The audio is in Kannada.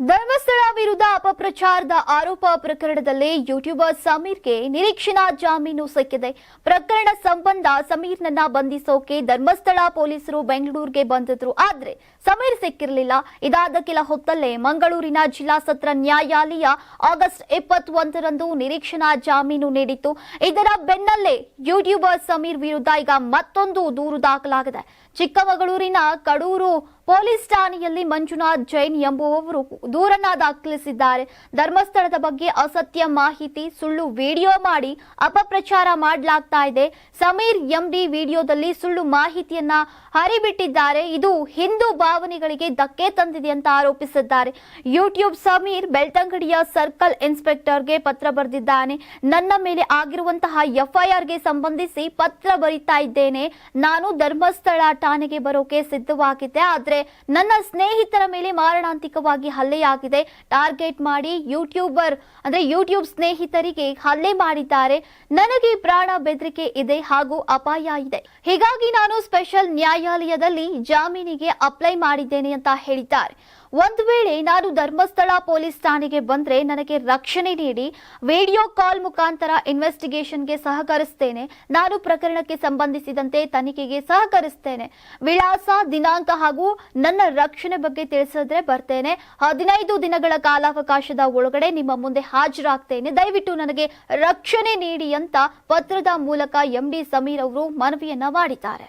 ಧರ್ಮಸ್ಥಳ ವಿರುದ್ಧ ಅಪಪ್ರಚಾರದ ಆರೋಪ ಪ್ರಕರಣದಲ್ಲಿ ಯೂಟ್ಯೂಬರ್ ಸಮೀರ್ಗೆ ನಿರೀಕ್ಷಣಾ ಜಾಮೀನು ಸಿಕ್ಕಿದೆ. ಪ್ರಕರಣ ಸಂಬಂಧ ಸಮೀರ್ನನ್ನ ಬಂಧಿಸೋಕೆ ಧರ್ಮಸ್ಥಳ ಪೊಲೀಸರು ಬೆಂಗಳೂರಿಗೆ ಬಂದಿದ್ರು. ಆದ್ರೆ ಸಮೀರ್ ಸಿಕ್ಕಿರಲಿಲ್ಲ. ಇದಾದ ಕೆಲ ಹೊತ್ತಲ್ಲೇ ಮಂಗಳೂರಿನ ಜಿಲ್ಲಾ ಸತ್ರ ನ್ಯಾಯಾಲಯ ಆಗಸ್ಟ್ ಇಪ್ಪತ್ತೊಂದರಂದು ನಿರೀಕ್ಷಣಾ ಜಾಮೀನು ನೀಡಿತ್ತು. ಇದರ ಬೆನ್ನಲ್ಲೇ ಯೂಟ್ಯೂಬರ್ ಸಮೀರ್ ವಿರುದ್ಧ ಈಗ ಮತ್ತೊಂದು ದೂರು ದಾಖಲಾಗಿದೆ. ಚಿಕ್ಕಮಗಳೂರಿನ ಕಡೂರು ಪೊಲೀಸ್ ಠಾಣೆಯಲ್ಲಿ ಮಂಜುನಾಥ್ ಜೈನ್ ಎಂಬುವವರು ದೂರನ್ನ ದಾಖಲಿಸಿದ್ದಾರೆ. ಧರ್ಮಸ್ಥಳದ ಬಗ್ಗೆ ಅಸತ್ಯ ಮಾಹಿತಿ, ಸುಳ್ಳು ವಿಡಿಯೋ ಮಾಡಿ ಅಪಪ್ರಚಾರ ಮಾಡಲಾಗ್ತಾ ಇದೆ. ಸಮೀರ್ ಎಂಡಿ ವಿಡಿಯೋದಲ್ಲಿ ಸುಳ್ಳು ಮಾಹಿತಿಯನ್ನ ಹರಿಬಿಟ್ಟಿದ್ದಾರೆ. ಇದು ಹಿಂದೂ ಭಾವನೆಗಳಿಗೆ ಧಕ್ಕೆ ತಂದಿದೆ ಅಂತ ಆರೋಪಿಸಿದ್ದಾರೆ. ಯೂಟ್ಯೂಬ್ ಸಮೀರ್ ಬೆಳ್ತಂಗಡಿಯ ಸರ್ಕಲ್ ಇನ್ಸ್ಪೆಕ್ಟರ್ಗೆ ಪತ್ರ ಬರೆದಿದ್ದಾನೆ. ನನ್ನ ಮೇಲೆ ಆಗಿರುವಂತಹ ಎಫ್ಐಆರ್ಗೆ ಸಂಬಂಧಿಸಿ ಪತ್ರ ಬರಿತಾ ಇದ್ದೇನೆ. ನಾನು ಧರ್ಮಸ್ಥಳ ಠಾಣೆಗೆ ಬರೋಕೆ ಸಿದ್ಧವಾಗಿದ್ದೆ, ಆದ್ರೆ ನನ್ನ ಸ್ನೇಹಿತರ ಮೇಲೆ ಮಾರಣಾಂತಿಕವಾಗಿ ಹಲ್ಲೆಯಾಗಿದೆ ಟಾರ್ಗೆಟ್ ಮಾಡಿ ಯೂಟ್ಯೂಬರ್, ಅಂದ್ರೆ ಯೂಟ್ಯೂಬ್ ಸ್ನೇಹಿತರಿಗೆ ಹಲ್ಲೆ ಮಾಡಿದ್ದಾರೆ. ನನಗೆ ಪ್ರಾಣ ಬೆದರಿಕೆ ಇದೆ ಹಾಗೂ ಅಪಾಯ ಇದೆ. ಹೀಗಾಗಿ ನಾನು ಸ್ಪೆಷಲ್ ನ್ಯಾಯಾಲಯದಲ್ಲಿ ಜಾಮೀನಿಗೆ ಅಪ್ಲೈ ಮಾಡಿದ್ದೇನೆ ಅಂತ ಹೇಳಿದ್ದಾರೆ. ಒಂದು ವೇಳೆ ನಾನು ಧರ್ಮಸ್ಥಳ ಪೊಲೀಸ್ ಠಾಣೆಗೆ ಬಂದ್ರೆ ನನಗೆ ರಕ್ಷಣೆ ನೀಡಿ ವಿಡಿಯೋ ಕಾಲ್ ಮುಖಾಂತರ ಇನ್ವೆಸ್ಟಿಗೇಷನ್ಗೆ ಸಹಕರಿಸ್ತೇನೆ. ನಾನು ಪ್ರಕರಣಕ್ಕೆ ಸಂಬಂಧಿಸಿದಂತೆ ತನಿಖೆಗೆ ಸಹಕರಿಸ್ತೇನೆ. ವಿಳಾಸ, ದಿನಾಂಕ ಹಾಗೂ ನನ್ನ ರಕ್ಷಣೆ ಬಗ್ಗೆ ತಿಳಿಸಿದ್ರೆ ಬರ್ತೇನೆ. ಹದಿನೈದು ದಿನಗಳ ಕಾಲಾವಕಾಶದ ಒಳಗಡೆ ನಿಮ್ಮ ಮುಂದೆ ಹಾಜರಾಗ್ತೇನೆ. ದಯವಿಟ್ಟು ನನಗೆ ರಕ್ಷಣೆ ನೀಡಿ ಅಂತ ಪತ್ರದ ಮೂಲಕ ಎಂಡಿ ಸಮೀರ್ ಅವರು ಮನವಿಯನ್ನ ಮಾಡಿದ್ದಾರೆ.